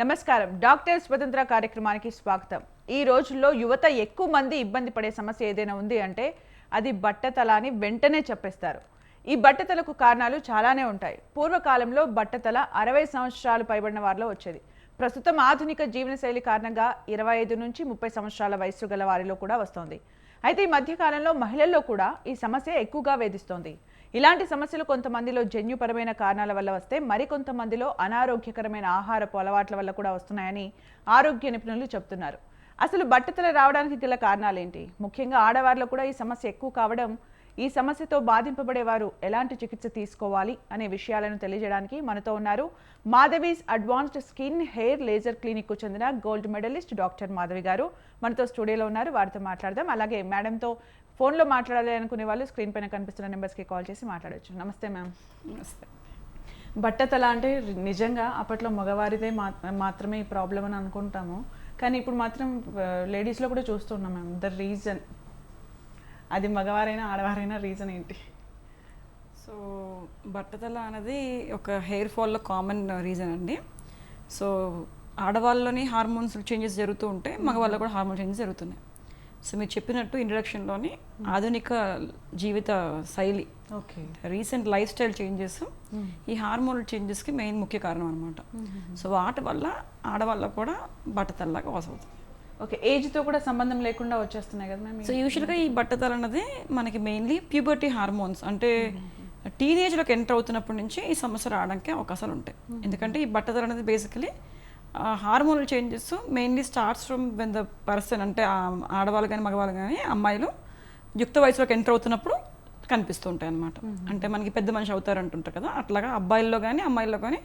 నమస్కారం. డాక్టర్ స్వతంత్ర కార్యక్రమానికి స్వాగతం. ఈ రోజుల్లో యువత ఎక్కువ మంది ఇబ్బంది పడే సమస్య ఏదైనా ఉంది అంటే అది బట్టతల అని వెంటనే చెప్పేస్తారు. ఈ బట్టతలకు కారణాలు చాలానే ఉంటాయి. పూర్వకాలంలో బట్టతల అరవై సంవత్సరాలు పైబడిన వారిలో వచ్చేది. ప్రస్తుతం ఆధునిక జీవనశైలి కారణంగా ఇరవై ఐదు నుంచి ముప్పై సంవత్సరాల వయస్సు గల వారిలో కూడా వస్తోంది. అయితే ఈ మధ్యకాలంలో మహిళల్లో కూడా ఈ సమస్య ఎక్కువగా వేధిస్తోంది. ఇలాంటి సమస్యలు కొంతమందిలో జన్యుపరమైన కారణాల వల్ల వస్తే మరికొంతమందిలో అనారోగ్యకరమైన ఆహారపు అలవాట్ల వల్ల కూడా వస్తున్నాయని ఆరోగ్య నిపుణులు చెబుతున్నారు. అసలు బట్టతల రావడానికి గల కారణాలేంటి? ముఖ్యంగా ఆడవారిలో కూడా ఈ సమస్య ఎక్కువ కావడం ఈ సమస్యతో బాధింపబడేవారు ఎలాంటి చికిత్స తీసుకోవాలి అనే విషయాలను తెలియజేయడానికి మనతో ఉన్నారు Madhavi's advanced skin hair laser క్లినిక్కు చెందిన గోల్డ్ మెడలిస్ట్ డాక్టర్ మాధవి గారు. మనతో స్టూడియోలో ఉన్నారు. వారితో మాట్లాడదాం. అలాగే మేడంతో ఫోన్లో మాట్లాడాలి అనుకునే వాళ్ళు స్క్రీన్ పైన కనిపిస్తున్న నెంబర్స్కి కాల్ చేసి మాట్లాడొచ్చు. నమస్తే మ్యామ్. నమస్తే. బట్టతల అంటే నిజంగా అప్పట్లో మగవారిదే మా మాత్రమే ఈ ప్రాబ్లం అని అనుకుంటాము. కానీ ఇప్పుడు మాత్రం లేడీస్లో కూడా చూస్తున్నాం మ్యామ్. The reason. అది మగవారైనా ఆడవారైనా రీజన్ ఏంటి? సో బట్టతల అనేది ఒక హెయిర్ ఫాల్లో కామన్ రీజన్ అండి. సో ఆడవాళ్ళలోని హార్మోన్స్ చేంజెస్ జరుగుతూ ఉంటే మగవాళ్ళలో కూడా హార్మోన్ చేంజెస్ జరుగుతున్నాయి. సో మీరు చెప్పినట్టు ఇంట్రడక్షన్లోని ఆధునిక జీవిత శైలి. Okay. Recent life style changes ఈ హార్మోనల్ చేంజెస్కి మెయిన్ ముఖ్య కారణం అనమాట సో వాటి వల్ల ఆడవాళ్ళకు కూడా బట్టతల్లాగా వాస్ అవుతుంది ఓకే ఏజ్తో కూడా సంబంధం లేకుండా వచ్చేస్తున్నాయి కదా మ్యామ్? సో యూజువల్గా ఈ బట్టతల అన్నది మనకి మెయిన్లీ ప్యూబర్టీ హార్మోన్స్ అంటే టీనేజ్లోకి ఎంటర్ అవుతున్నప్పటి నుంచి ఈ సమస్య రావడానికి అవకాశాలు ఉంటాయి. ఎందుకంటే ఈ బట్టతల అనేది basically hormonal changes mainly starts from when the person అంటే ఆడవాళ్ళు కానీ మగవాళ్ళు కానీ అమ్మాయిలు యుక్త వయసులోకి ఎంటర్ అవుతున్నప్పుడు కనిపిస్తూ ఉంటాయి అనమాట అంటే మనకి పెద్ద మనిషి అవుతారు అంటుంటారు కదా అట్లాగా అబ్బాయిల్లో కానీ అమ్మాయిల్లో కానీ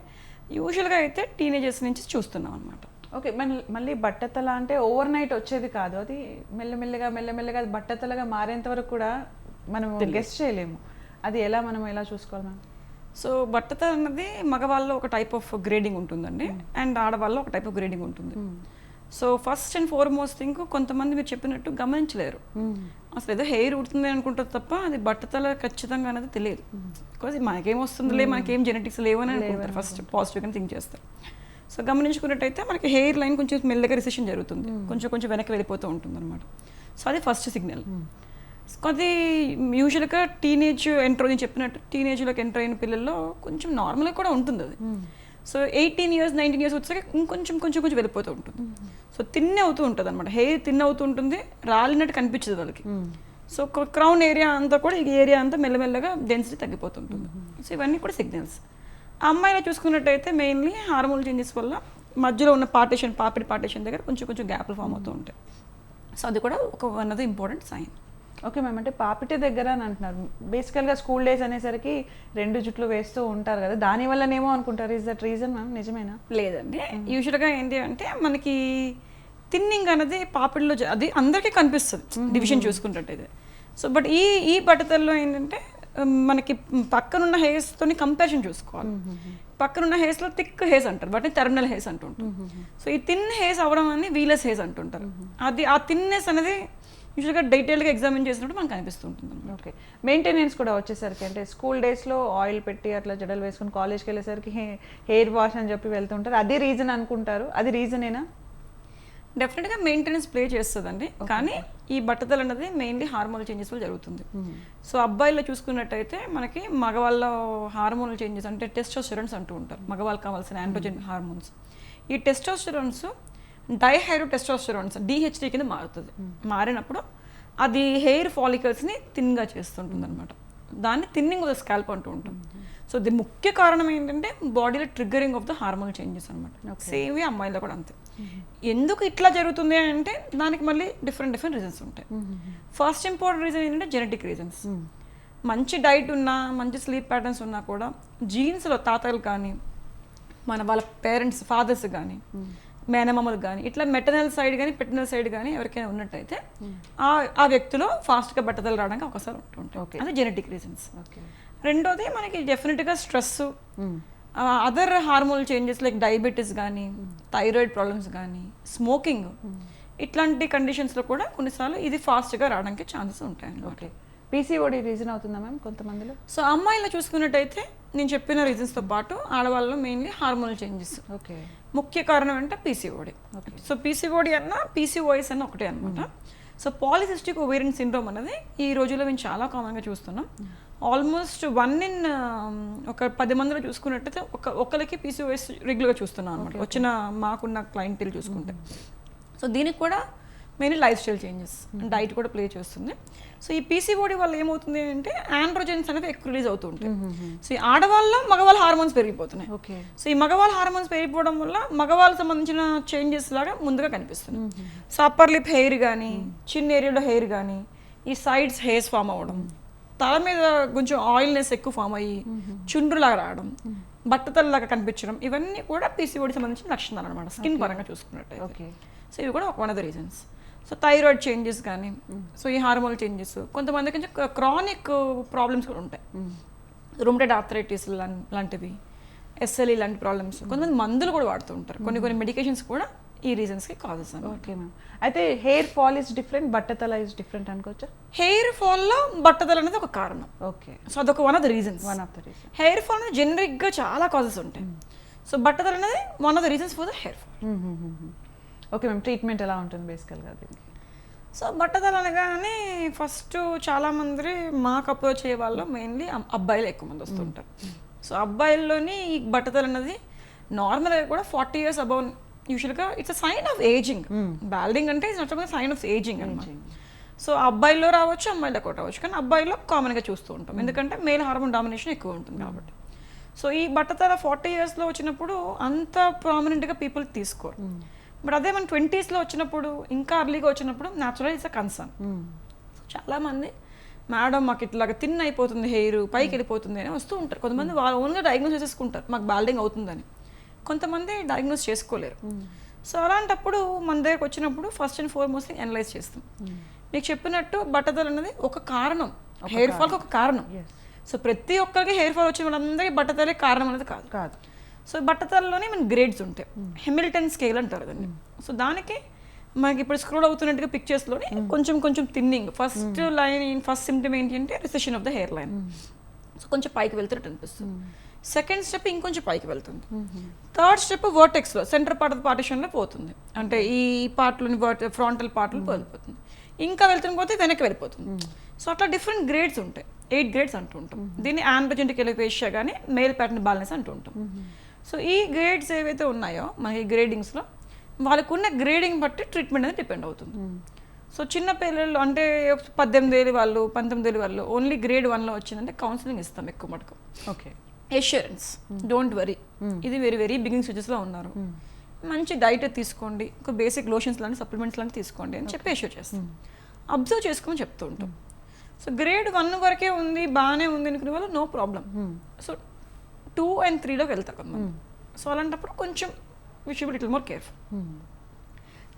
యూజువల్గా అయితే టీనేజర్స్ నుంచి చూస్తున్నాం అనమాట ఓకే మళ్ళీ మళ్ళీ బట్టతల అంటే ఓవర్ నైట్ వచ్చేది కాదు. అది మెల్లమెల్లగా మెల్లమెల్లగా అది బట్టతలగా మారేంత వరకు కూడా మనం గెస్ట్ చేయలేము. అది ఎలా మనం ఎలా చూసుకోవాలి మ్యామ్ సో బట్టత అన్నది మగవాళ్ళలో ఒక టైప్ ఆఫ్ గ్రేడింగ్ ఉంటుందండి. అండ్ ఆడవాళ్ళలో ఒక టైప్ ఆఫ్ గ్రేడింగ్ ఉంటుంది. So first and foremost thing కొంతమంది మీరు చెప్పినట్టు గమనించలేరు. అసలు ఏదో హెయిర్ ఉడుతుంది అనుకుంటారు తప్ప అది బట్టతల ఖచ్చితంగా అనేది తెలియదు. బికాజ్ మనకేం వస్తుందిలే మనకేం జెనెటిక్స్ లేవని అనుకుంటారు. ఫస్ట్ పాజిటివ్గా థింక్ చేస్తారు. సో గమనించుకున్నట్టయితే మనకి హెయిర్ లైన్ కొంచెం మెల్లగా రిసెషన్ జరుగుతుంది. కొంచెం కొంచెం వెనక్కి వెళ్ళిపోతూ ఉంటుంది అనమాట సో అది ఫస్ట్ సిగ్నల్ అది యూజువల్గా టీనేజ్ ఎంటర్ నేను చెప్పినట్టు టీనేజ్లోకి ఎంటర్ అయిన పిల్లల్లో కొంచెం నార్మల్గా కూడా ఉంటుంది అది. So eighteen years nineteen years వచ్చాక ఇంకొంచెం కొంచెం కొంచెం వెళ్ళిపోతూ ఉంటుంది. సో తిన్ అవుతూ ఉంటుంది అనమాట హెయిర్ తిన్ అవుతూ ఉంటుంది రాలినట్టు కనిపించదు వాళ్ళకి. సో క్రౌన్ ఏరియా అంతా కూడా ఈ ఏరియా అంతా మెల్లమెల్లగా డెన్సిటీ తగ్గిపోతుంటుంది. సో ఇవన్నీ కూడా సిగ్నల్స్ అమ్మాయిలో చూసుకున్నట్టయితే మెయిన్లీ హార్మోన్ చేంజెస్ వల్ల మధ్యలో ఉన్న పార్టీషన్ పాపిడి పార్టీషన్ దగ్గర కొంచెం కొంచెం గ్యాప్లు ఫామ్ అవుతూ ఉంటాయి. సో అది కూడా ఒక one of the important sign okay ma'am అంటే పాపిటి దగ్గర అని అంటున్నారు. బేసికల్గా స్కూల్ డేస్ అనేసరికి రెండు జుట్లు వేస్తూ ఉంటారు కదా. దాని వల్లనేమో అనుకుంటారు. Is that reason ma'am? నిజమేనా? లేదండి. యూజువల్గా ఏంటి అంటే మనకి థిన్నింగ్ అనేది పాపిడిలో జ- అది అందరికీ కనిపిస్తుంది. డివిజన్ చూసుకున్నట్టయితే. సో బట్ ఈ ఈ బట్టతల్లో ఏంటంటే మనకి పక్కనున్న హెయిర్స్తోని కంపారిజన్ చూసుకోవాలి. పక్కనున్న హెయిర్స్లో థిక్ హెయిర్స్ అంటారు. బట్ టెర్మినల్ హెయిర్స్ అంటుంటారు. సో ఈ థిన్ హెయిర్స్ అవ్వడం అని వీలెస్ హెయిర్స్ అంటుంటారు. అది ఆ థిన్నెస్ అనేది యూజువల్గా డీటెయిల్గా ఎగ్జామిన్ చేసినప్పుడు మనకు కనిపిస్తుంటుంది అన్నమాట. ఓకే మెయింటెనెన్స్ కూడా వచ్చేసరికి అంటే స్కూల్ డేస్లో ఆయిల్ పెట్టి అట్లా జడలు వేసుకుని కాలేజ్కి వెళ్ళేసరికి హెయిర్ వాష్ అని చెప్పి వెళ్తుంటారు అదే రీజన్ అనుకుంటారు. అది రీజనేనా డెఫినెట్గా మెయింటెనెన్స్ ప్లే చేస్తుందండి. కానీ ఈ బట్టతలు అన్నది మెయిన్లీ హార్మోనల్ చేంజెస్ వల్ల జరుగుతుంది. సో అబ్బాయిల్లో చూసుకున్నట్టయితే మనకి మగవాళ్ళ హార్మోనల్ చేంజెస్ అంటే టెస్టోస్టెరాన్స్ అంటూ ఉంటారు. మగవాళ్ళకి కావాల్సిన యాండ్రోజెన్ హార్మోన్స్ ఈ టెస్టోస్టెరాన్స్ డైహైరో టెస్టోస్టెరాన్స్ డిహెచ్డి కింద మారుతుంది. మారినప్పుడు అది హెయిర్ ఫాలికల్స్ని థిన్గా చేస్తుంటుంది అనమాట దాన్ని థిన్నింగ్ ఆఫ్ ద స్కాల్ప్ అంటూ ఉంటాం. సో దీని ముఖ్య కారణం ఏంటంటే బాడీలో triggering of the hormonal changes అనమాట సేమ్ అమ్మాయిలో కూడా అంతే. ఎందుకు ఇట్లా జరుగుతుంది అంటే దానికి మళ్ళీ డిఫరెంట్ డిఫరెంట్ రీజన్స్ ఉంటాయి. ఫస్ట్ ఇంపార్టెంట్ రీజన్ ఏంటంటే జెనెటిక్ రీజన్స్ మంచి డైట్ ఉన్నా మంచి స్లీప్ ప్యాటర్న్స్ ఉన్నా కూడా జీన్స్లో తాతలు కానీ మన వాళ్ళ పేరెంట్స్ ఫాదర్స్ కానీ మేనమామలు కానీ ఇట్లా మెటర్నల్ సైడ్ కానీ పెటర్నల్ సైడ్ కానీ ఎవరికైనా ఉన్నట్టయితే ఆ ఆ వ్యక్తిలో ఫాస్ట్గా బట్టతలు రావడానికి అవకాశాలు ఉంటుంటాయి. అది జెనెటిక్ రీజన్స్ ఓకే. రెండోది మనకి డెఫినెట్గా stress other hormonal changes like diabetes కానీ థైరాయిడ్ ప్రాబ్లమ్స్ కానీ స్మోకింగ్ ఇట్లాంటి కండిషన్స్లో కూడా కొన్నిసార్లు ఇది ఫాస్ట్గా రావడానికి ఛాన్సెస్ ఉంటాయి ఓకే. పీసీఓడి రీజన్ అవుతుందా మ్యామ్ కొంతమందిలో? సో అమ్మాయిలో చూసుకున్నట్టయితే నేను చెప్పిన రీజన్స్తో పాటు ఆడవాళ్ళలో మెయిన్లీ హార్మోనల్ చేంజెస్ ఓకే. ముఖ్య కారణం అంటే పీసీఓడి. సో పీసీఓడి అన్న పీసీఓఎస్ అన్న ఒకటే అనమాట సో పాలిసిస్టిక్ ఓవేరియన్ సిండ్రోమ్ అనేది ఈ రోజుల్లో మేము చాలా కామన్గా చూస్తున్నాం. ఆల్మోస్ట్ వన్ ఇన్ ఒక పది మందిలో చూసుకున్నట్టయితే ఒక ఒకరికి పీసీఓఎస్ రెగ్యులర్గా చూస్తున్నాం అనమాట వచ్చిన మాకున్న క్లయింట్లు చూసుకుంటే. సో దీనికి కూడా main life style changes diet కూడా ప్లే చేస్తుంది. సో ఈ పీసీఓడి వల్ల ఏమవుతుంది అంటే ఆండ్రోజెన్స్ అనేవి ఎక్కువ రిలీజ్ అవుతూ ఉంటాయి. సో ఈ ఆడవాళ్ళలో మగవాళ్ళ హార్మోన్స్ పెరిగిపోతున్నాయి. ఓకే సో ఈ మగవాళ్ళ హార్మోన్స్ పెరిగిపోవడం వల్ల మగవాళ్ళకి సంబంధించిన చేంజెస్ లాగా ముందుగా కనిపిస్తుంది సో అప్పర్ లిప్ హెయిర్ కానీ చిన్న ఏరియాలో హెయిర్ కానీ ఈ సైడ్స్ హెయిర్స్ ఫామ్ అవ్వడం తల మీద కొంచెం ఆయిల్నెస్ ఎక్కువ ఫామ్ అయ్యి చుండ్రులాగా రావడం బట్టతల్లాగా కనిపించడం ఇవన్నీ కూడా పీసీఓడి సంబంధించిన లక్షణాలు అనమాట స్కిన్ పరంగా చూసుకున్నట్టు ఓకే సో ఇవి కూడా ఒక one of the reasons so thyroid changes కానీ సో ఈ హార్మోన్ చేంజెస్ కొంతమంది కొంచెం క్రానిక్ ప్రాబ్లమ్స్ కూడా ఉంటాయి. రూమటెడ్ ఆర్థరైటిస్ లాంటివి ఎస్ఎల్ఈ లాంటి ప్రాబ్లమ్స్ కొంతమంది మందులు కూడా వాడుతూ ఉంటారు. కొన్ని కొన్ని మెడికేషన్స్ కూడా ఈ రీజన్స్కి కాజెస్ ఓకే మ్యామ్. అయితే హెయిర్ ఫాల్ ఇస్ డిఫరెంట్ బట్టతల ఇస్ డిఫరెంట్ అనుకోవచ్చా? హెయిర్ ఫాల్లో బట్టదల అనేది ఒక కారణం. ఓకే. సో అదొక one of the reasons one of the reason hair fall అనేది జనరిక్గా చాలా కాజెస్ ఉంటాయి. సో బట్టదల అనేది one of the reasons for the hair fall okay ma'am. Treatment ఎలా ఉంటుంది బేసికల్గా దీనికి? సో బట్టతల అనగానే ఫస్ట్ చాలా మంది మాకు అప్రోచ్ అయ్యే వాళ్ళు మెయిన్లీ అబ్బాయిలు ఎక్కువ మంది వస్తుంటారు. సో అబ్బాయిల్లోని ఈ బట్టతల అన్నది నార్మల్గా కూడా forty years above usually it's a sign of ageing. Balding అంటే it's not sign of ageing అనమాట సో అబ్బాయిల్లో రావచ్చు అమ్మాయిలో కూడా రావచ్చు. కానీ అబ్బాయిలో కామన్గా చూస్తూ ఉంటాం. ఎందుకంటే మేల్ హార్మోన్ డామినేషన్ ఎక్కువ ఉంటుంది కాబట్టి. సో ఈ బట్టతల ఫార్టీ ఇయర్స్లో వచ్చినప్పుడు అంత ప్రామినెంట్గా పీపుల్ తీసుకోరు. బట్ అదే మన ట్వంటీస్లో వచ్చినప్పుడు ఇంకా అర్లీగా వచ్చినప్పుడు న్యాచురల్ ఇట్స్ అ కన్సర్న్ చాలామంది మేడం మాకు ఇట్లాగా తిన్ అయిపోతుంది హెయిర్ పైకి వెళ్ళిపోతుంది అని వస్తూ ఉంటారు. కొంతమంది వాళ్ళు ఓన్గా డయాగ్నోస్ చేసేసుకుంటారు. మాకు బాల్డింగ్ అవుతుందని. కొంతమంది డయాగ్నోస్ చేసుకోలేరు. సో అలాంటప్పుడు మన దగ్గరకు వచ్చినప్పుడు ఫస్ట్ అండ్ ఫార్మోస్ట్ అనలైజ్ చేస్తాం. మీకు చెప్పినట్టు బట్టతలు అనేది ఒక కారణం. హెయిర్ ఫాల్కి ఒక కారణం. సో ప్రతి ఒక్కరికి హెయిర్ ఫాల్ వచ్చిన వాళ్ళందరికీ బట్టతలే కారణం అనేది కాదు. కాదు. సో బట్టతలలోనే మన గ్రేడ్స్ ఉంటాయి. హెమిల్టన్ స్కేల్ అంటారు దాన్ని. సో దానికి మనకి ఇప్పుడు స్క్రోల్ అవుతున్నట్టుగా పిక్చర్స్లోనే కొంచెం కొంచెం thinning first line first symptom ఏంటి అంటే recession of the hair line so కొంచెం పైకి వెళ్తున్నట్టు అనిపిస్తుంది. సెకండ్ స్టెప్ ఇంకొంచెం పైకి వెళ్తుంది. థర్డ్ స్టెప్ వర్టెక్స్లో సెంటర్ పార్ట్ ఆఫ్ పార్టిషన్లో పోతుంది. అంటే ఈ పార్ట్లోని ఫ్రంటల్ పార్ట్లో వెళ్ళిపోతుంది ఇంకా వెళ్తున్న పోతే వెనక్కి వెళ్ళిపోతుంది. సో అట్లా డిఫరెంట్ గ్రేడ్స్ ఉంటాయి. ఎయిట్ గ్రేడ్స్ అంటూ ఉంటాం. దీన్ని ఆండ్రోజెంటిక్ ఎలివేషియా కానీ మేల్ ప్యాటర్న్ బ్యాలెన్స్ అంటూ ఉంటాం. సో ఈ గ్రేడ్స్ ఏవైతే ఉన్నాయో మనకి గ్రేడింగ్స్లో వాళ్ళకు ఉన్న గ్రేడింగ్ బట్టి ట్రీట్మెంట్ అనేది డిపెండ్ అవుతుంది. సో చిన్న పిల్లలు అంటే పద్దెనిమిది ఏళ్ళు వాళ్ళు పంతొమ్మిది ఏళ్ళు వాళ్ళు ఓన్లీ గ్రేడ్ వన్లో వచ్చిందంటే కౌన్సిలింగ్ ఇస్తాం ఎక్కువ మటుకు. ఓకే ఎష్యూరెన్స్ డోంట్ వరీ ఇది వెరీ వెరీ బిగినింగ్ స్టేజెస్లో ఉన్నారు. మంచి డైట్ తీసుకోండి ఒక బేసిక్ లోషన్స్ లాంటి సప్లిమెంట్స్ లాంటి తీసుకోండి అని చెప్పి ఎష్యూర్ చేస్తాం. అబ్జర్వ్ చేసుకోమని చెప్తూ ఉంటాం. సో గ్రేడ్ వన్ వరకే ఉంది బాగానే ఉంది అనుకునే వాళ్ళు no problem so two and త్రీలోకి వెళ్తారు కొంతమంది. సో అలాంటప్పుడు కొంచెం wish be little more careful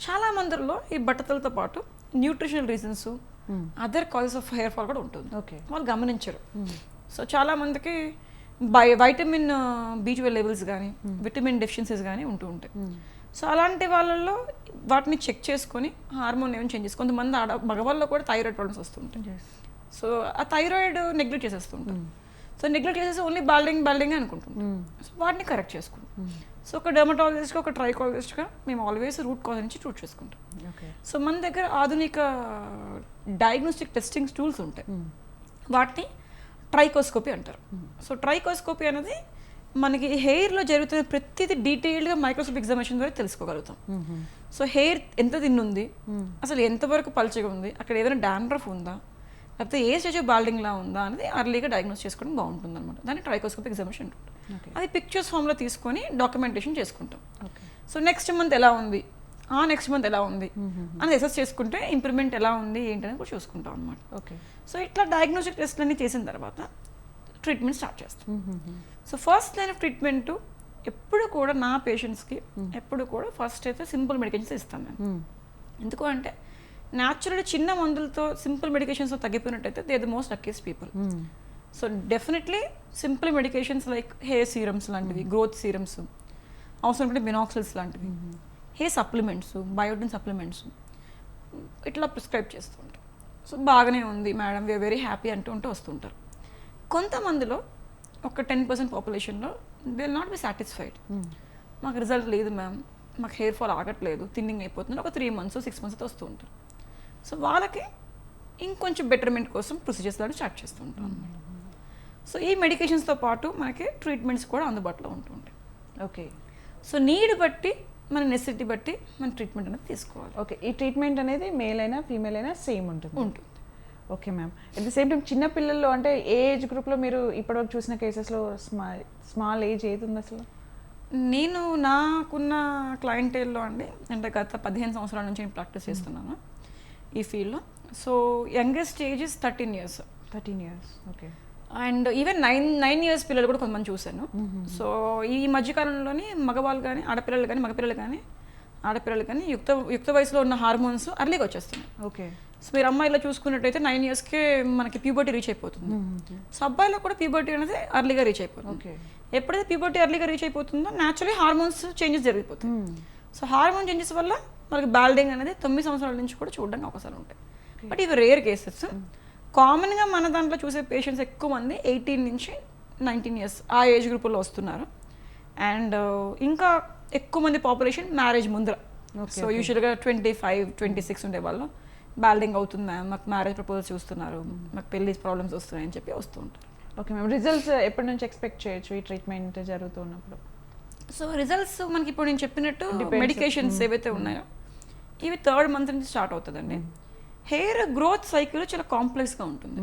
చాలా మందిలో ఈ బట్టతలతో పాటు nutritional reasons other causes of hair fall కూడా ఉంటుంది. ఓకే వాళ్ళు గమనించరు. సో చాలా మందికి by vitamin B twelve levels కానీ విటమిన్ డెఫిషియన్సీస్ కానీ ఉంటూ ఉంటాయి. సో అలాంటి వాళ్ళల్లో వాటిని చెక్ చేసుకొని హార్మోన్ ఏమైనా చేంజ్ చేసి కొంతమంది ఆడ మగవాళ్ళలో కూడా థైరాయిడ్ ప్రాబ్లమ్స్ వస్తుంటాయి సో ఆ థైరాయిడ్ నెగ్లెక్ట్ చేసేస్తుంటారు సో నెగ్లెక్ట్ చేసేసి ఓన్లీ బాల్డింగ్ బాల్డింగ్ అనుకుంటుంటాం సో వాటిని కరెక్ట్ చేసుకుంటాం. సో ఒక డెర్మటాలజిస్ట్గా ఒక ట్రైకాలజిస్ట్గా మేము ఆల్వేస్ రూట్ కాజ్ నుంచి ట్రూట్ చేసుకుంటాం. సో మన దగ్గర ఆధునిక డయాగ్నోస్టిక్ టెస్టింగ్ టూల్స్ ఉంటాయి. వాటిని ట్రైకోస్కోపీ అంటారు. సో ట్రైకోస్కోపీ అనేది మనకి హెయిర్లో జరుగుతున్న ప్రతిదీ డీటెయిల్డ్గా మైక్రోస్కోప్ ఎగ్జామినేషన్ ద్వారా తెలుసుకోగలుగుతాం. సో హెయిర్ ఎంత తిన్నుంది అసలు ఎంతవరకు పల్చగా ఉంది? అక్కడ ఏదైనా డాండ్రఫ్ ఉందా? లేకపోతే ఏ స్టేజ్ బాల్డింగ్లా ఉందా అనేది అర్లీగా డయాగ్నోస్ చేసుకోవడం బాగుంటుంది అనమాట దాన్ని ట్రైకోస్కోప్ ఎగ్జామినేషన్ ఉంటుంది Okay. అది పిక్చర్స్ ఫామ్లో తీసుకొని డాక్యుమెంటేషన్ చేసుకుంటాం. సో నెక్స్ట్ మంత్ ఎలా ఉంది? ఆ నెక్స్ట్ మంత్ ఎలా ఉంది? అని అసెస్ చేసుకుంటే ఇంప్రూవ్మెంట్ ఎలా ఉంది ఏంటనేది కూడా చూసుకుంటాం అనమాట ఓకే. సో ఇట్లా డయాగ్నోస్టిక్ టెస్ట్లన్నీ చేసిన తర్వాత ట్రీట్మెంట్ స్టార్ట్ చేస్తాం. So first line of treatment ఎప్పుడు కూడా నా పేషెంట్స్కి ఎప్పుడు కూడా ఫస్ట్ అయితే సింపుల్ మెడికేషన్స్ ఇస్తాను నేను ఎందుకు అంటే న్యాచురల్ చిన్న మందులతో సింపుల్ మెడికేషన్స్తో తగ్గిపోయినట్టయితే they the most luckiest people so definitely simple medications like hair serums లాంటివి గ్రోత్ సీరమ్స్ అవసరం ఉంటే మినాక్సిల్స్ లాంటివి హెయిర్ సప్లిమెంట్స్ బయోటిన్ సప్లిమెంట్స్ ఇట్లా ప్రిస్క్రైబ్ చేస్తుంటారు సో బాగానే ఉంది మేడం వీఆర్ వెరీ హ్యాపీ అంటూ ఉంటూ వస్తుంటారు కొంతమందిలో ఒక ten percent పాపులేషన్లో they will not be satisfied మాకు రిజల్ట్ లేదు మ్యామ్ మాకు హెయిర్ ఫాల్ ఆగట్లేదు థిన్నింగ్ అయిపోతుంది ఒక త్రీ మంత్స్ సిక్స్ మంత్స్ వస్తూ ఉంటారు. సో వాళ్ళకి ఇంకొంచెం బెటర్మెంట్ కోసం ప్రొసీజర్స్ లాంటి స్టార్ట్ చేస్తూ ఉంటాం అన్నమాట. సో ఈ మెడికేషన్స్తో పాటు మనకి ట్రీట్మెంట్స్ కూడా అందుబాటులో ఉంటుంటాయి ఓకే. సో నీడ్ బట్టి మన నెసిటీ బట్టి మన ట్రీట్మెంట్ అనేది తీసుకోవాలి. ఓకే ఈ ట్రీట్మెంట్ అనేది మేల్ అయినా ఫీమేల్ అయినా సేమ్ ఉంటుంది. ఉంటుంది. Okay ma'am at the same time చిన్న పిల్లల్లో అంటే ఏ ఏజ్ గ్రూప్లో మీరు ఇప్పటివరకు చూసిన కేసెస్లో స్మాల్ స్మాల్ ఏజ్ ఏది ఉంది అసలు? నేను నాకున్న క్లయింటేల్లో అండి అంటే గత పదిహేను సంవత్సరాల నుంచి నేను ప్రాక్టీస్ చేస్తున్నాను. ఈ ఫీల్డ్లో so youngest age is thirteen years thirteen years okay and even nine nine years పిల్లలు కూడా కొంతమంది చూశాను. సో ఈ మధ్యకాలంలోని మగవాళ్ళు కానీ ఆడపిల్లలు కానీ మగపిల్లలు కానీ ఆడపిల్లలు కానీ యుక్త యుక్త వయసులో ఉన్న హార్మోన్స్ అర్లీగా వచ్చేస్తున్నాయి. ఓకే సో మీరు అమ్మాయిలో చూసుకున్నట్టయితే నైన్ ఇయర్స్కే మనకి ప్యూబర్టీ రీచ్ అయిపోతుంది. సో అబ్బాయిలో కూడా ప్యూబర్టీ అనేది అర్లీగా రీచ్ అయిపోతుంది. ఓకే ఎప్పుడైతే ప్యూబర్టీ అర్లీగా రీచ్ అయిపోతుందో న్యాచురలీ హార్మోన్స్ చేంజెస్ జరిగిపోతాయి. సో హార్మోన్ చేంజెస్ వల్ల మనకి బాల్డింగ్ అనేది తొమ్మిది సంవత్సరాల నుంచి కూడా చూడడానికి అవకాశాలు ఉంటాయి. బట్ ఇవి రేర్ కేసెస్ కామన్గా మన దాంట్లో చూసే పేషెంట్స్ ఎక్కువ మంది ఎయిటీన్ నుంచి నైన్టీన్ ఇయర్స్ ఆ ఏజ్ గ్రూపుల్లో వస్తున్నారు. అండ్ ఇంకా ఎక్కువ మంది పాపులేషన్ మ్యారేజ్ ముందర. సో యూజువల్గా ట్వంటీ ఫైవ్ ట్వంటీ సిక్స్ ఉండే వాళ్ళు బాల్డింగ్ అవుతుంది? మ్యామ్ మాకు మ్యారేజ్ ప్రపోజల్ చూస్తున్నారు. మాకు పెళ్ళి ప్రాబ్లమ్స్ వస్తున్నాయని చెప్పి వస్తూ ఉంటారు. ఓకే మ్యామ్ రిజల్ట్స్ ఎప్పటి నుంచి ఎక్స్పెక్ట్ చేయొచ్చు ఈ ట్రీట్మెంట్ జరుగుతున్నప్పుడు? సో రిజల్ట్స్ మనకి ఇప్పుడు నేను చెప్పినట్టు. మెడికేషన్స్ ఏవైతే ఉన్నాయో ఇవి థర్డ్ మంత్ నుంచి స్టార్ట్ అవుతుందండి. హెయిర్ గ్రోత్ సైకిల్ చాలా కాంప్లెక్స్గా ఉంటుంది.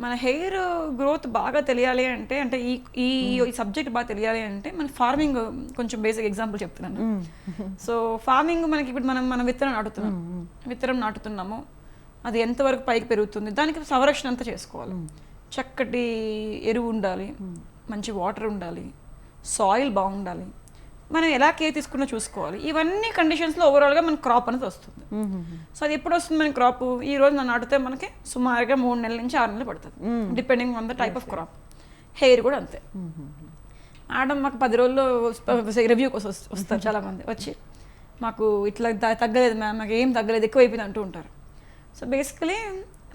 మన హెయిర్ గ్రోత్ బాగా తెలియాలి అంటే అంటే ఈ ఈ ఈ సబ్జెక్ట్ బాగా తెలియాలి అంటే మన ఫార్మింగ్ కొంచెం బేసిక్ ఎగ్జాంపుల్ చెప్తున్నాను. సో ఫార్మింగ్ మనకి ఇప్పుడు మనం మనం విత్తనం నాటుతున్నాం. విత్తనం నాటుతున్నాము. అది ఎంతవరకు పైకి పెరుగుతుంది? దానికి సంరక్షణ అంతా చేసుకోవాలి. చక్కటి ఎరువు ఉండాలి. మంచి వాటర్ ఉండాలి. సాయిల్ బాగుండాలి. మనం ఎలా కేర్ తీసుకున్నా చూసుకోవాలి. ఇవన్నీ కండిషన్స్లో ఓవరాల్గా మన క్రాప్ అనేది వస్తుంది. సో అది ఎప్పుడు వస్తుంది మన క్రాప్ ఈ రోజు నన్ను నాటితే మనకి సుమారుగా మూడు నెలల నుంచి ఆరు నెలలు పడుతుంది. Depending on the type of crop hair కూడా అంతే. మేడం మాకు పది రోజుల్లో రివ్యూ కోసం వస్- వస్తారు చాలా మంది వచ్చి మాకు ఇట్లా తగ్గలేదు మ్యామ్ మాకు ఏం తగ్గలేదు ఎక్కువ అయిపోయింది అంటూ ఉంటారు. సో బేసికలీ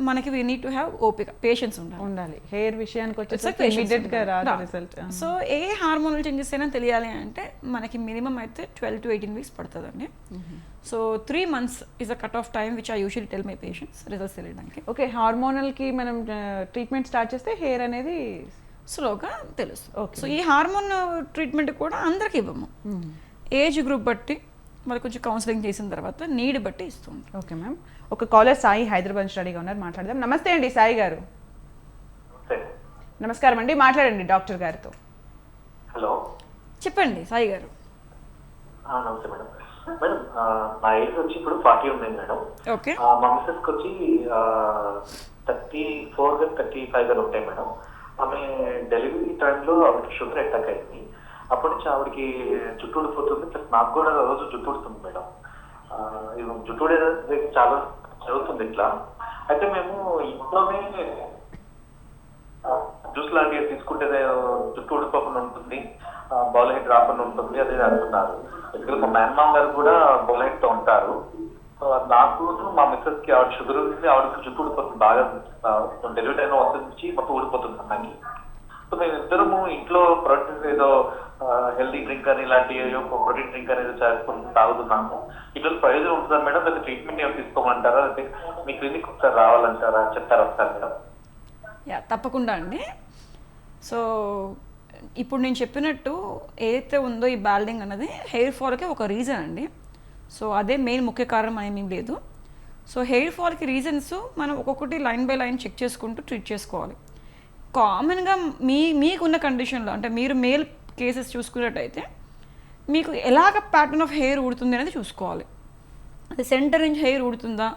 మనకి వీ నీడ్ టు హ్యావ్ ఓపిక పేషెన్స్ ఉండాలి. ఉండాలి. హెయిర్ విషయానికి వచ్చేసరికి గా. రాదు. రిజల్ట్ సో ఏ హార్మోనల్ చేంజెస్ అయినా తెలియాలి అంటే మనకి మినిమం అయితే ట్వెల్వ్ టు ఎయిటీన్ వీక్స్ పడుతుందండి. So three months is a cut off time which I usually tell my patients results తెలియడానికి. ఓకే హార్మోనల్కి మనం ట్రీట్మెంట్ స్టార్ట్ చేస్తే హెయిర్ అనేది స్లోగా తెలుస్తుంది. Okay. సో ఈ హార్మోన్ ట్రీట్మెంట్ కూడా అందరికి ఇవ్వము. ఏజ్ గ్రూప్ బట్టి మరి కొంచెం కౌన్సిలింగ్ చేసిన తర్వాత నీడ్ బట్టి ఇస్తూ ఉంటాం. ఓకే మ్యామ్ ఒక కాలర్ సాయి హైదరాబాద్ నుంచి రెడీగా ఉన్నారు మాట్లాడదాం. నమస్తే అండి సాయి గారు. నమస్కారం అండి మాట్లాడండి డాక్టర్ గారితో. హలో. చెప్పండి సాయి గారు. ఆ, నమస్తే మేడం. మేడం నా ఏజ్ వచ్చి ఇప్పుడు ఫార్టీ ఉంది మేడం. ఓకే. ఆ, మా మిస్సెస్కి వచ్చి థర్టీ ఫోర్గా థర్టీ ఫైవ్గా ఉంటాయి మేడం. ఆమె డెలివరీ టైంలో ఆవిడకి షుగర్ అటాక్ అయింది. అప్పటి నుంచి ఆవిడకి జుట్టు ఊడిపోతుంది ప్లస్ నాకు కూడా రోజు జుట్టు ఊడుతుంది మేడం. జుట్టు చాలా జరుగుతుంది ఇట్లా. అయితే మేము ఇంట్లోనే జ్యూస్ లాంటివి తీసుకుంటే జుట్టు ఉడిపోకుండా ఉంటుంది బౌల్ హెడ్ రాకుండా ఉంటుంది అది అంటున్నారు. ఎందుకంటే మా మేనమామ గారు కూడా బౌల్ హెడ్తో ఉంటారు నాకు మా మిస్సెస్కి ఆవిడ షుగర్ ఉంది ఆవిడకి జుట్టు ఊడిపోతుంది బాగా. డెలివరీ అయిన వస్తుంది మొత్తం ఊడిపోతుంది అన్నకి సో మేము ఇద్దరము ఇంట్లో ప్రొడక్ట్ ఏదో హెల్దీ డ్రింక్ అని ఇలాంటి ప్రోటీన్ డ్రింక్ అనేది చేసుకుని తాగుతున్నాము. ఇట్లా ప్రయోజనం ఉంటుందా మేడం? లేదా ట్రీట్మెంట్ ఏమైనా తీసుకోమంటారా? లేకపోతే మీ క్లినిక్ ఒకసారి రావాలంటారా? చెప్తారా ఒకసారి మేడం? యా తప్పకుండా అండి. సో ఇప్పుడు నేను చెప్పినట్టు ఏదైతే ఉందో ఈ బ్యాల్డింగ్ అన్నది హెయిర్ ఫాల్కి ఒక రీజన్ అండి. సో అదే మెయిన్ ముఖ్య కారణం ఏమీ లేదు. సో హెయిర్ ఫాల్కి రీజన్స్ మనం ఒక్కొక్కటి లైన్ బై లైన్ చెక్ చేసుకుంటూ ట్రీట్ చేసుకోవాలి. కామన్గా మీ మీకున్న కండిషన్లో అంటే మీరు మేల్ కేసెస్ చూసుకున్నట్టయితే మీకు ఎలాగ ప్యాటర్న్ ఆఫ్ హెయిర్ ఊడుతుంది అనేది చూసుకోవాలి. అది సెంటర్ నుంచి హెయిర్ ఊడుతుందా?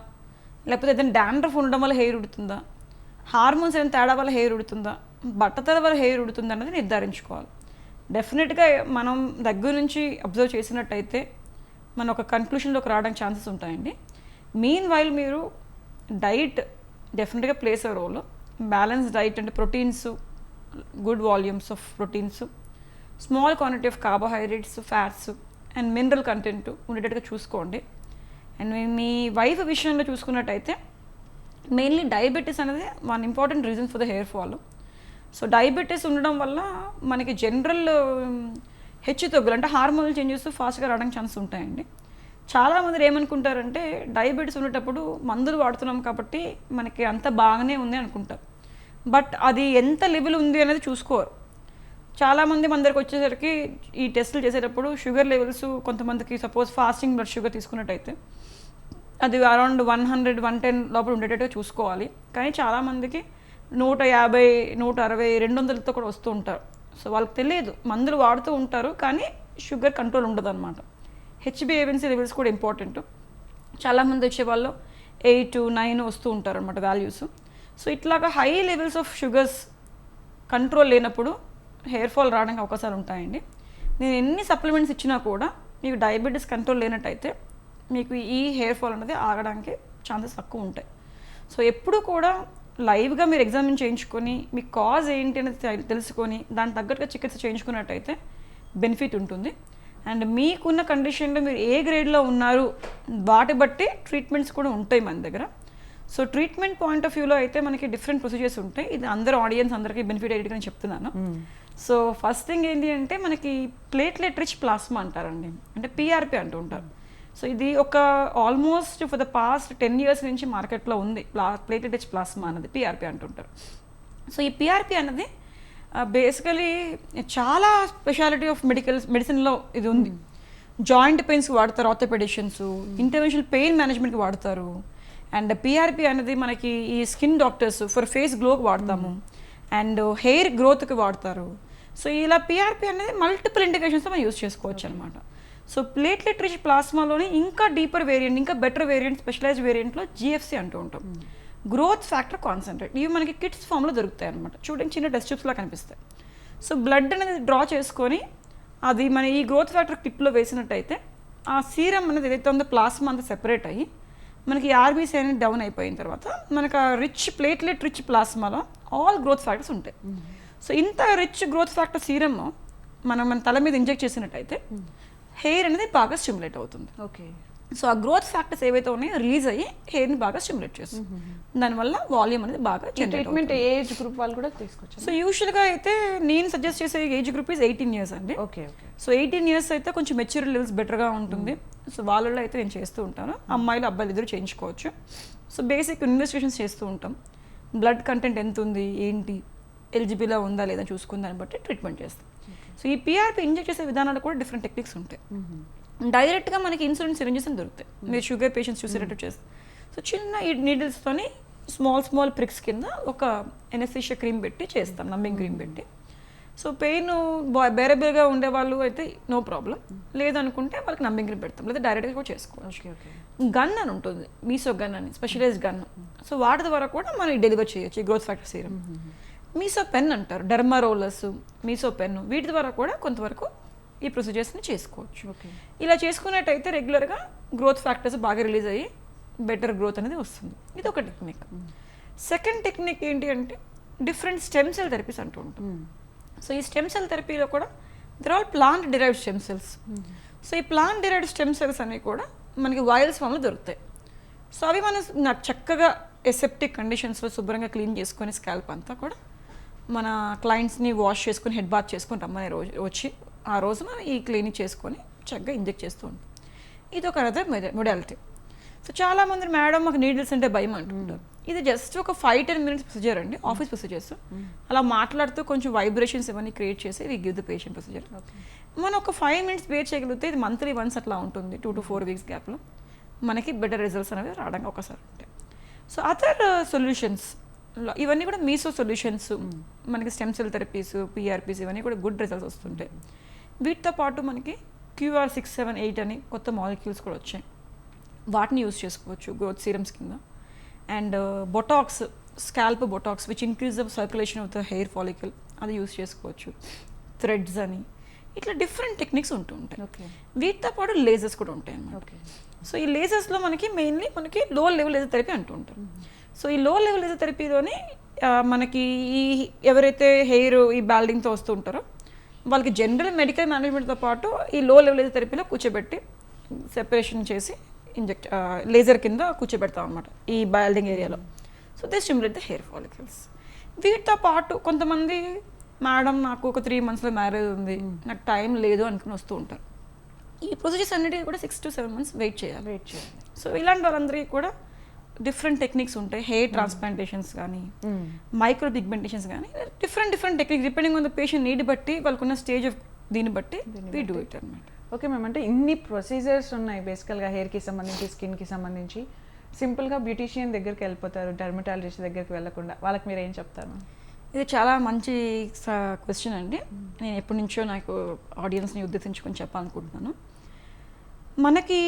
లేకపోతే ఏదైనా డాండ్రఫ్ ఉండడం వల్ల హెయిర్ ఉడుతుందా హార్మోన్స్ ఏమైనా తేడా వల్ల హెయిర్ ఉడుతుందా బట్టతల వల్ల హెయిర్ ఉడుతుందా అనేది నిర్ధారించుకోవాలి. డెఫినెట్గా మనం దగ్గర నుంచి అబ్జర్వ్ చేసినట్టయితే మన ఒక కన్క్లూషన్లోకి రావడానికి ఛాన్సెస్ ఉంటాయండి. మీన్ వైల్ మీరు డైట్ డెఫినెట్గా plays a role balance diet అంటే proteins good volumes of proteins small quantity of carbohydrates fats and mineral content ఉండేటట్టుగా చూసుకోండి. అండ్ మీ- మీ వైఫ్ విషయంలో చూసుకున్నట్టయితే మెయిన్లీ డయాబెటీస్ అనేది one important reason for the hair fall so diabetes ఉండడం వల్ల మనకి జనరల్ హెచ్చు um, తగ్గులు అంటే హార్మోనల్ చేంజెస్ ఫాస్ట్గా రావడానికి ఛాన్స్ ఉంటాయండి. చాలా మంది ఏమనుకుంటారంటే డయాబెటీస్ ఉండేటప్పుడు మందులు వాడుతున్నాం కాబట్టి మనకి అంత బాగానే ఉంది అనుకుంటారు. బట్ అది ఎంత లెవెల్ ఉంది అనేది చూసుకోరు. చాలామంది మన దగ్గరకు వచ్చేసరికి ఈ టెస్టులు చేసేటప్పుడు షుగర్ లెవెల్స్ కొంతమందికి సపోజ్ ఫాస్టింగ్ బ్లడ్ షుగర్ తీసుకున్నట్టయితే అది around one hundred one ten లోపల ఉండేటట్టుగా చూసుకోవాలి. కానీ చాలామందికి నూట యాభై నూట అరవై రెండు వందలతో కూడా వస్తూ ఉంటారు. సో వాళ్ళకి తెలియదు. మందులు వాడుతూ ఉంటారు. కానీ షుగర్ కంట్రోల్ ఉండదు అనమాట హెచ్బిఏవెన్సీ లెవెల్స్ కూడా ఇంపార్టెంట్. చాలామంది వచ్చే వాళ్ళు ఎయిట్ నైన్ వస్తూ ఉంటారు అనమాట వాల్యూస్. సో ఇట్లాగా high levels of sugars control లేనప్పుడు హెయిర్ ఫాల్ రావడానికి అవకాశాలు ఉంటాయండి. నేను ఎన్ని సప్లిమెంట్స్ ఇచ్చినా కూడా మీకు డయాబెటీస్ కంట్రోల్ లేనట్టయితే మీకు ఈ హెయిర్ ఫాల్ అనేది ఆగడానికి ఛాన్సెస్ తక్కువ ఉంటాయి. సో ఎప్పుడు కూడా లైవ్గా మీరు ఎగ్జామిన్ చేయించుకొని మీ కాజ్ ఏంటి అనేది తెలుసుకొని దానికి తగ్గట్టుగా చికిత్స చేయించుకున్నట్టయితే బెనిఫిట్ ఉంటుంది. అండ్ మీకున్న కండిషన్లో మీరు ఏ గ్రేడ్లో ఉన్నారు వాటి బట్టి ట్రీట్మెంట్స్ కూడా ఉంటాయి మన దగ్గర. సో ట్రీట్మెంట్ పాయింట్ ఆఫ్ వ్యూలో అయితే మనకి డిఫరెంట్ ప్రొసీజర్స్ ఉంటాయి. ఇది అందరూ ఆడియన్స్ అందరికీ బెనిఫిట్ అయ్యేట్టుగా నేను చెప్తున్నాను సో ఫస్ట్ థింగ్ ఏంటి అంటే మనకి ప్లేట్లెట్ రిచ్ ప్లాస్మా అంటారండి. అంటే పిఆర్పి అంటూ ఉంటారు. సో ఇది ఒక almost for the past ten years నుంచి మార్కెట్లో ఉంది. ప్లా ప్లేట్లెట్ రిచ్ ప్లాస్మా అన్నది పిఆర్పి అంటుంటారు సో ఈ పిఆర్పి అన్నది బేసికలీ చాలా స్పెషాలిటీ ఆఫ్ మెడికల్ మెడిసిన్లో ఇది ఉంది. జాయింట్ పెయిన్స్కి వాడతారు ఆర్థోపెడిషన్స్ ఇంటర్వెన్షనల్ పెయిన్ మేనేజ్మెంట్కి వాడతారు. అండ్ పిఆర్పి అనేది మనకి ఈ స్కిన్ డాక్టర్స్ ఫర్ ఫేస్ గ్లోకి వాడతాము. అండ్ హెయిర్ గ్రోత్కి వాడతారు. సో ఇలా పిఆర్పి అనేది మల్టిపుల్ ఇండికేషన్స్తో మనం యూస్ చేసుకోవచ్చు అనమాట సో ప్లేట్లెట్ రిచ్ ప్లాస్మాలోనే ఇంకా డీపర్ వేరియంట్ ఇంకా బెటర్ వేరియంట్ స్పెషలైజ్డ్ వేరియంట్లో జిఎఫ్సి అంటూ ఉంటాం. గ్రోత్ ఫ్యాక్టర్ కాన్సన్ట్రేట్ ఇవి మనకి కిట్స్ ఫామ్లో దొరుకుతాయి అనమాట చూడండి చిన్న టెస్ట్ ట్యూబ్స్లా కనిపిస్తాయి. సో బ్లడ్ అనేది డ్రా చేసుకొని అది మన ఈ గ్రోత్ ఫ్యాక్టర్ కిట్లో వేసినట్టయితే ఆ సీరం అనేది ఏదైతే ఉందో ప్లాస్మా అంతా సెపరేట్ అయ్యి మనకి ఆర్బీసీ అనేది డౌన్ అయిపోయిన తర్వాత మనకు రిచ్ ప్లేట్లెట్ రిచ్ ప్లాస్మాలో ఆల్ గ్రోత్ ఫ్యాక్టర్స్ ఉంటాయి. సో ఇంత రిచ్ గ్రోత్ ఫ్యాక్టర్ సీరమ్ మనం మన తల మీద ఇంజెక్ట్ చేసినట్టయితే హెయిర్ అనేది బాగా స్టిమ్యులేట్ అవుతుంది. ఓకే సో ఆ గ్రోత్ ఫ్యాక్టర్స్ ఏవైతే ఉన్నాయో రిలీజ్ అయ్యి హెయిర్ని బాగా స్టిమ్యులేట్ చేస్తుంది. దానివల్ల వాల్యూమ్ అనేది బాగా ట్రీట్మెంట్ ఏజ్ గ్రూప్ వాళ్ళు కూడా తీసుకోవచ్చు సో యూజువల్గా అయితే నేను సజెస్ట్ చేసే age group is eighteen years అండి. ఓకే సో ఎయిటీన్ ఇయర్స్ అయితే కొంచెం మెచ్యూర్ లెవెల్స్ బెటర్గా ఉంటుంది. సో వాళ్ళలో అయితే నేను చేస్తూ ఉంటాను. అమ్మాయిలు అబ్బాయిలు ఇద్దరు చేయించుకోవచ్చు. సో బేసిక్ ఇన్వెస్టిగేషన్స్ చేస్తూ ఉంటాం. బ్లడ్ కంటెంట్ ఎంత ఉంది ఏంటి ఎలిజిబుల్గా ఉందా లేదా చూసుకుని దాన్ని బట్టి ట్రీట్మెంట్ చేస్తాం. సో ఈ పిఆర్పి ఇంజెక్ట్ చేసే విధానాలు కూడా డిఫరెంట్ టెక్నిక్స్ ఉంటాయి. డైరెక్ట్గా మనకి ఇన్సులిన్ సిరింజెస్ అని దొరుకుతాయి మీరు షుగర్ పేషెంట్స్ చూసేటట్టు చేస్తారు సో చిన్న ఈ నీడిల్స్తోని స్మాల్ స్మాల్ ప్రిక్స్ కింద ఒక ఎనెస్థిషియా క్రీమ్ పెట్టి చేస్తాం నమ్మింగ్ క్రీమ్ పెట్టి. సో పెయిన్ బేరబుల్గా ఉండే వాళ్ళు అయితే నో ప్రాబ్లం. లేదనుకుంటే వాళ్ళకి నమ్మింగ్ క్రీమ్ పెడతాం. లేదా డైరెక్ట్గా కూడా చేసుకోవచ్చు. గన్ అని ఉంటుంది మీసో గన్ అని స్పెషలైజ్డ్ గన్. సో వాటి ద్వారా కూడా మనం డెలివర్ చేయొచ్చు ఈ growth factor serum. Meso pen అంటారు డెర్మా రోలర్స్ మీసో పెన్. వీటి ద్వారా కూడా కొంతవరకు ఈ ప్రొసీజర్స్ని చేసుకోవచ్చు. ఓకే. ఇలా చేసుకున్నట్టయితే రెగ్యులర్గా గ్రోత్ ఫ్యాక్టర్స్ బాగా రిలీజ్ అయ్యి బెటర్ గ్రోత్ అనేది వస్తుంది. ఇది ఒక టెక్నిక్ సెకండ్ టెక్నిక్ ఏంటి అంటే డిఫరెంట్ స్టెమ్ సెల్ థెరపీస్ అంటూ ఉంటాం. సో ఈ స్టెమ్ సెల్ థెరపీలో కూడా they're all plant derived stem cells so ఈ ప్లాంట్ డిరైవ్డ్ స్టెమ్ సెల్స్ అనేవి కూడా మనకి వైరల్స్ ఫామ్లో దొరుకుతాయి. సో అవి మనం చక్కగా ఎసెప్టిక్ కండిషన్స్లో శుభ్రంగా క్లీన్ చేసుకొని స్కాల్ప్ అంతా కూడా మన క్లయింట్స్ని వాష్ చేసుకొని హెడ్ బాత్ చేసుకొని రమ్మని రోజు వచ్చి ఆ రోజున ఈ క్లీనింగ్ చేసుకొని చక్కగా ఇంజెక్ట్ చేస్తూ ఉంటాం. ఇది ఒక అదర్ మొడాలిటీ సో చాలా మంది మేడం మాకు నీడిల్స్ అంటే భయం అంటుంటారు. ఇది జస్ట్ ఒక ఫైవ్ టెన్ మినిట్స్ ప్రొసీజర్ అండి. ఆఫీస్ ప్రొసీజర్స్ అలా మాట్లాడుతూ కొంచెం వైబ్రేషన్స్ ఇవన్నీ క్రియేట్ చేసి we give the patient procedure మనం ఒక ఫైవ్ మినిట్స్ వెయిట్ చేయగలిగితే ఇది మంత్లీ వన్స్ అట్లా ఉంటుంది. టూ టు ఫోర్ వీక్స్ గ్యాప్లో మనకి బెటర్ రిజల్ట్స్ అనేవి రావడానికి ఒకసారి ఉంటాయి. సో అదర్ సొల్యూషన్స్ ఇవన్నీ కూడా మీసో సొల్యూషన్స్ మనకి స్టెమ్ సెల్ థెరపీస్ పిఆర్పీస్ ఇవన్నీ కూడా గుడ్ రిజల్ట్స్ వస్తుంటాయి. వీటితో పాటు మనకి క్యూఆర్ సిక్స్ సెవెన్ ఎయిట్ అని కొత్త మాలిక్యూల్స్ కూడా వచ్చాయి. వాటిని యూస్ చేసుకోవచ్చు గ్రోత్ సీరమ్స్ కింద. And botox scalp botox which increase the circulation of the hair follicle అది యూస్ చేసుకోవచ్చు. థ్రెడ్స్ అని. ఇట్లా డిఫరెంట్ టెక్నిక్స్ ఉంటూ ఉంటాయి. ఓకే. వీటితో పాటు లేజర్స్ కూడా ఉంటాయి అన్నమాట. ఓకే. సో ఈ లేజర్స్లో మనకి మెయిన్లీ మనకి లో లెవెల్ లేజర్ థెరపీ అంటూ ఉంటారు. సో ఈ లో లెవెల్ లేజర్ థెరపీలోనే మనకి ఈ ఎవరైతే హెయిర్ ఈ బాల్డింగ్తో వస్తూ ఉంటారో వాళ్ళకి జనరల్ మెడికల్ మేనేజ్మెంట్తో పాటు ఈ లో లెవెల్ థెరపీలో కూర్చోబెట్టి సెపరేషన్ చేసి ఇంజెక్ట్ లేజర్ కింద కూర్చోబెడతాం అనమాట ఈ బాల్డింగ్ ఏరియాలో so they stimulate the hair follicles వీటితో పాటు కొంతమంది మేడం నాకు ఒక త్రీ మంత్స్లో మ్యారేజ్ ఉంది. నాకు టైం లేదు అనుకుని వస్తూ ఉంటారు. ఈ ప్రొసీజర్స్ అన్నిటికీ కూడా six to seven months wait చేయాలి. వెయిట్ చేయండి సో ఇలాంటి వాళ్ళందరికీ కూడా డిఫరెంట్ టెక్నిక్స్ ఉంటాయి హెయిర్ ట్రాన్స్ప్లాంటేషన్స్ కానీ Hmm. మైక్రో పిగ్మెంటేషన్స్ కానీ different different technique depending on the patient need బట్టి వాళ్ళకున్న స్టేజ్ ఆఫ్ దీన్ని బట్టి వీ డూ ఇట్ అనమాట ఓకే మ్యామ్ అంటే ఇన్ని ప్రొసీజర్స్ ఉన్నాయి బేసికల్గా హెయిర్కి సంబంధించి స్కిన్కి సంబంధించి. సింపుల్గా బ్యూటీషియన్ దగ్గరికి వెళ్ళిపోతారు డర్మటాలజిస్ట్ దగ్గరికి వెళ్ళకుండా. వాళ్ళకి మీరు ఏం చెప్తారు? ఇది చాలా మంచి క్వశ్చన్ అండి. నేను ఎప్పటి నుంచో నాకు ఆడియన్స్ని ఉద్దేశించుకొని చెప్పాలనుకుంటున్నాను. మనకి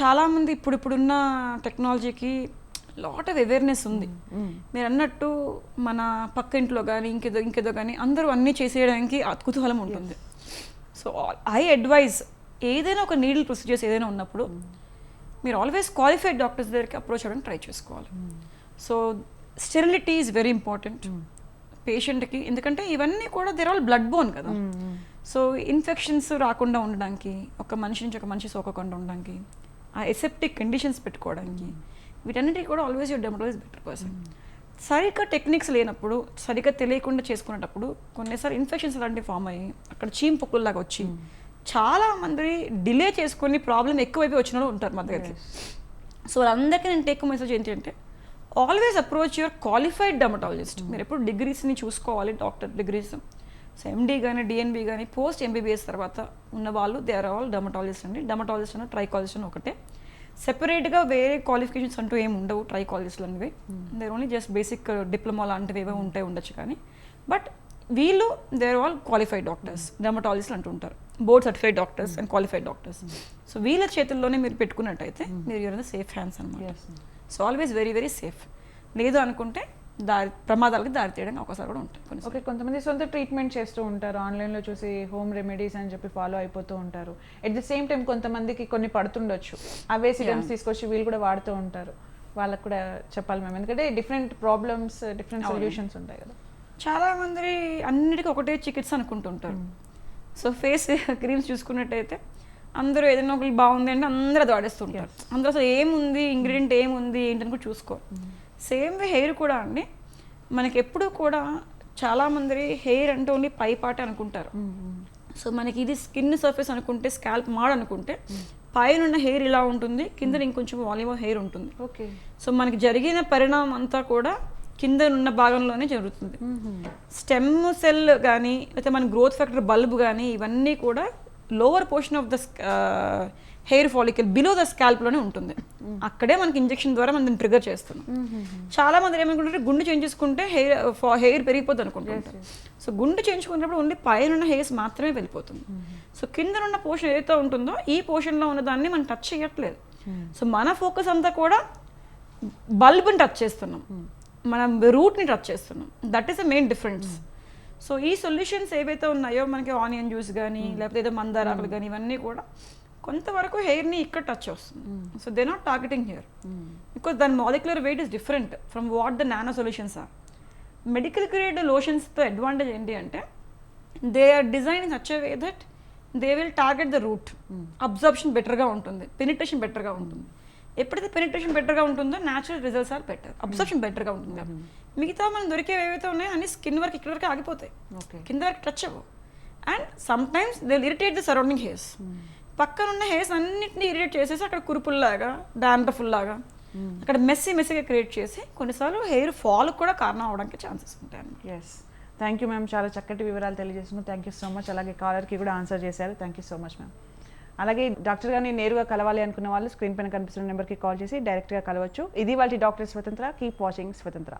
చాలామంది ఇప్పుడు ఇప్పుడున్న టెక్నాలజీకి లాట్ ఆఫ్ అవేర్నెస్ ఉంది. మీరు అన్నట్టు మన పక్క ఇంట్లో కానీ ఇంకేదో ఇంకేదో కానీ అందరూ అన్నీ చేసేయడానికి కుతూహలం ఉంటుంది. సో ఐ అడ్వైజ్ ఏదైనా ఒక నీడిల్ ప్రొసీజర్స్ ఏదైనా ఉన్నప్పుడు మీరు ఆల్వేస్ క్వాలిఫైడ్ డాక్టర్స్ దగ్గరికి అప్రోచ్ అవ్వడానికి ట్రై చేసుకోవాలి. So sterility is very important పేషెంట్కి ఎందుకంటే ఇవన్నీ కూడా దేర్ ఆల్ బ్లడ్ బోన్ కదా. సో ఇన్ఫెక్షన్స్ రాకుండా ఉండడానికి ఒక మనిషి నుంచి ఒక మనిషి సోకకుండా ఉండడానికి ఆ ఎసెప్టిక్ కండిషన్స్ పెట్టుకోవడానికి వీటన్నిటికీ కూడా always your dermatologist better person సరిగ్గా టెక్నిక్స్ లేనప్పుడు సరిగ్గా తెలియకుండా చేసుకునేటప్పుడు కొన్నిసార్లు ఇన్ఫెక్షన్స్ లాంటివి ఫామ్ అయ్యి అక్కడ చీమ్ పొక్కుల్లాగా వచ్చి చాలా మంది డిలే చేసుకొని ప్రాబ్లం ఎక్కువైపోయి వచ్చిన వాళ్ళు ఉంటారు మా దగ్గరికి. సో వాళ్ళందరికీ నేను టేక్ మెసేజ్ ఏంటి అంటే always approach your qualified dermatologist మీరు ఎప్పుడు డిగ్రీస్ని చూసుకోవాలి డాక్టర్ డిగ్రీస్ సో ఎండి కానీ డిఎన్బి కానీ పోస్ట్ ఎంబీబీఎస్ తర్వాత ఉన్న వాళ్ళు దే ఆర్ ఆల్ డర్మటాలజిస్ట్ అండి. డర్మటాలజిస్ట్ అని ట్రైకాలజిస్ట్ అని ఒకటే. సెపరేట్గా వేరే క్వాలిఫికేషన్స్ అంటూ ఏమి ఉండవు ట్రైకాలజిస్ట్లు అనేవి they're only just basic diploma లాంటివి ఏవో ఉంటాయి ఉండొచ్చు కానీ. బట్ వీళ్ళు they're all qualified doctors dermatologist అంటుంటారు board certified doctors and qualified doctors so వీళ్ళ చేతుల్లోనే మీరు పెట్టుకున్నట్టయితే మీరు యూఆర్ సేఫ్ హ్యాండ్స్ అనమాట. So always very very safe లేదు అనుకుంటే దారి ప్రమాదాలకు దారి తీయడానికి అవకాశాలు కూడా ఉంటాయి కొన్ని ఓకే కొంతమంది సొంత ట్రీట్మెంట్ చేస్తూ ఉంటారు. ఆన్లైన్లో చూసి హోమ్ రెమెడీస్ అని చెప్పి ఫాలో అయిపోతూ ఉంటారు. ఎట్ ది సేమ్ టైం కొంతమందికి కొన్ని పడుతుండొచ్చు. అవే సిరమ్స్ తీసుకొచ్చి వీళ్ళు కూడా వాడుతూ ఉంటారు. వాళ్ళకు కూడా చెప్పాలి మేము ఎందుకంటే డిఫరెంట్ ప్రాబ్లమ్స్ డిఫరెంట్ సొల్యూషన్స్ ఉంటాయి కదా. చాలా మంది అన్నిటికీ ఒకటే చికిత్స అనుకుంటుంటారు. సో ఫేస్ క్రీమ్స్ చూసుకున్నట్టయితే అందరూ ఏదైనా ఒకటి బాగుంది అంటే అందరూ అది వాడేస్తుంటారు అందరూ అసలు ఏముంది ఇంగ్రీడియంట్ ఏముంది ఏంటని కూడా చూసుకో సేమ్ వే హెయిర్ కూడా అండి. మనకి ఎప్పుడు కూడా చాలా మంది హెయిర్ అంటే ఓన్లీ పై పాట అనుకుంటారు. సో మనకి ఇది స్కిన్ సర్ఫేస్ అనుకుంటే స్కాల్ప్ మాడ్ అనుకుంటే పైన ఉన్న హెయిర్ ఇలా ఉంటుంది కింద ఇంకొంచెం వాల్యూమ్ హెయిర్ ఉంటుంది. ఓకే. సో మనకి జరిగిన పరిణామం అంతా కూడా కింద ఉన్న భాగంలోనే జరుగుతుంది. స్టెమ్ సెల్ కానీ లేకపోతే మన గ్రోత్ ఫ్యాక్టర్ బల్బ్ కానీ ఇవన్నీ కూడా lower portion of the hair follicle below the స్కాల్ప్లోనే ఉంటుంది. అక్కడే మనకి ఇంజెక్షన్ ద్వారా మనం ట్రిగర్ చేస్తున్నాం. చాలా మంది ఏమనుకుంటారు గుండు చేయించుకుంటే హెయిర్ హెయిర్ పెరిగిపోతుంది అనుకుంటుంటారు. సో గుండు చేయించుకున్నప్పుడు ఓన్లీ పైన ఉన్న హెయిర్స్ మాత్రమే వెళ్ళిపోతుంది. సో కింద ఉన్న పోర్షన్ ఏదైతే ఉంటుందో ఈ పోర్షన్లో ఉన్న దాన్ని మనం టచ్ చేయట్లేదు. సో మన ఫోకస్ అంతా కూడా బల్బ్ని టచ్ చేస్తున్నాం. మనం రూట్ని టచ్ చేస్తున్నాం. That is the main difference so ఈ సొల్యూషన్స్ ఏవైతే ఉన్నాయో మనకి ఆనియన్ జ్యూస్ కానీ లేకపోతే ఏదో మందారాకులు కానీ ఇవన్నీ కూడా కొంతవరకు హెయిర్ని ఇక్కడ టచ్ వస్తుంది so they not targeting here because దాని molecular weight is different from what the nano solutions are medical grade లోషన్స్తో advantage ఏంటి అంటే they are design in such way that they will target the root absorption బెటర్గా ఉంటుంది. Penetration బెటర్గా ఉంటుంది. ఎప్పుడైతే penetration బెటర్గా ఉంటుందో natural results are better absorption బెటర్గా ఉంటుంది. మిగతా మనం దొరికేవి ఏవైతే ఉన్నాయో అన్ని స్కిన్ వరకు ఇక్కడ వరకు ఆగిపోతాయి. కింద వరకు టచ్ అవ్వవు. And sometimes they irritate the surrounding hairs పక్కన ఉన్న హెయిర్స్ అన్నిటిని ఇరిటేట్ చేసేసి అక్కడ కురుపుల్లాగా డాండ్రఫుల్ అక్కడ మెస్సీ మెస్సీగా క్రియేట్ చేసి కొన్నిసార్లు హెయిర్ ఫాల్ కూడా కారణం అవడానికి ఛాన్సెస్ ఉంటాయి అన్నమాట. ఎస్ థ్యాంక్ యూ మ్యామ్ చాలా చక్కటి వివరాలు తెలియజేస్తున్నారు. థ్యాంక్ యూ సో మచ్ అలాగే కాలర్కి కూడా ఆన్సర్ చేశారు. Thank you so much ma'am అలాగే డాక్టర్ గారిని నేరుగా కలవాలి అనుకున్న వాళ్ళు స్క్రీన్ పైన కనిపిస్తున్న నెంబర్కి కాల్ చేసి డైరెక్ట్గా కలవచ్చు. ఇది వాళ్ళ డాక్టర్ స్వతంత్ర. కీప్ వాచింగ్ స్వతంత్ర.